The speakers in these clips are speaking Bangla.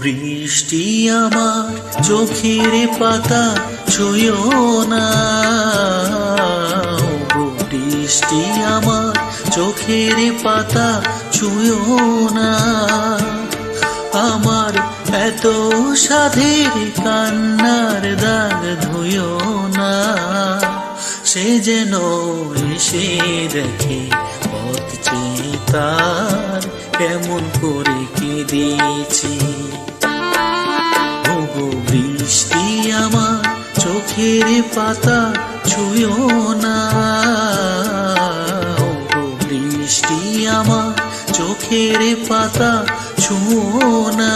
বৃষ্টি আমার চোখের পাতা ছুঁয়ো না। বৃষ্টি আমার চোখের পাতা ছুঁয়ো না। আমার এত সাধের কান্নার দাগ ধুয়ো না। সে যেন এসে দেখে পথ চেয়ে তার কেমন করে কেঁদেছি। ওগো বৃষ্টি আমার চোখের পাতা ছুঁয়ো না। ওগো বৃষ্টি আমার চোখের পাতা ছুঁয়ো না।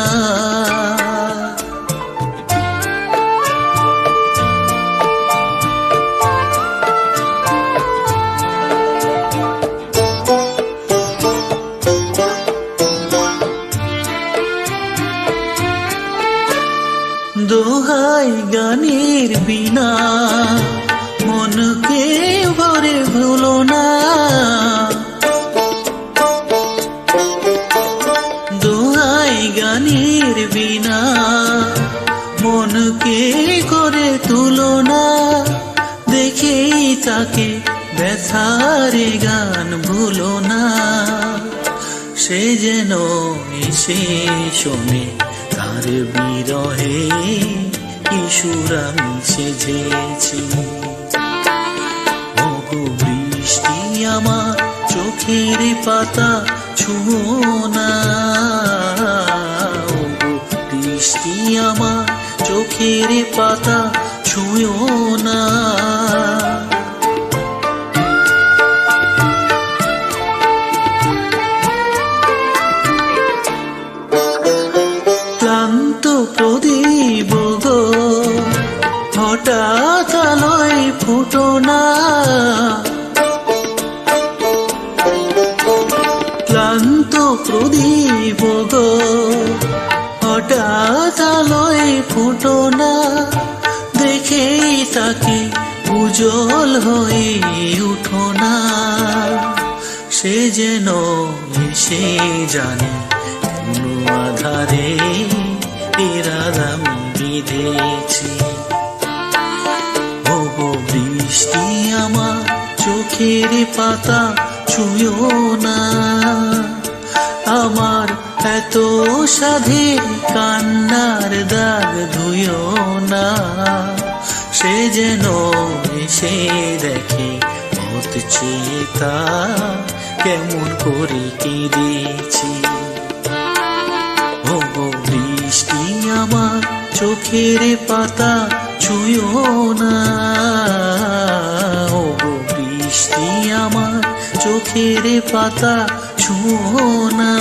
দোহাই গানের বিনা মনকে ভরে ভুলো না। দোহাই গানের বিনা মনকে করে তুলো না। দেখেই তাকে ব্যথারে গান ভুলো না। সে যেন এসে শোনে তার বিরহে। কিশোর আমি সেজেছি? ওগো বৃষ্টি আমার চোখের পাতা, ছুঁয়ো না। ওগো বৃষ্টি আমার চোখের পাতা, ছুঁয়ো না। হঠাৎ আলোয় ফুটো না। ক্লান্ত প্রদীপ গো হঠাৎ আলোয় ফুটো না। দেখেই তাকে উজ্জ্বল হয়ে উঠো না। সে যেন এসে জানে কোনো আধারে এরাদাম বিঁধেছি। ওগো বৃষ্টি আমার চোখের পাতা ছুঁয়ো না। আমার এত সাধের কান্নার দাগ ধুয়ো না। সে যেন এসে দেখে পথ চেতা কেমন করে কেঁদেছি। ওগো বৃষ্টি আমার চোখের পাতা ছুঁয়ো না। ওগো বৃষ্টি আমার চোখের পাতা ছুঁয়ো না।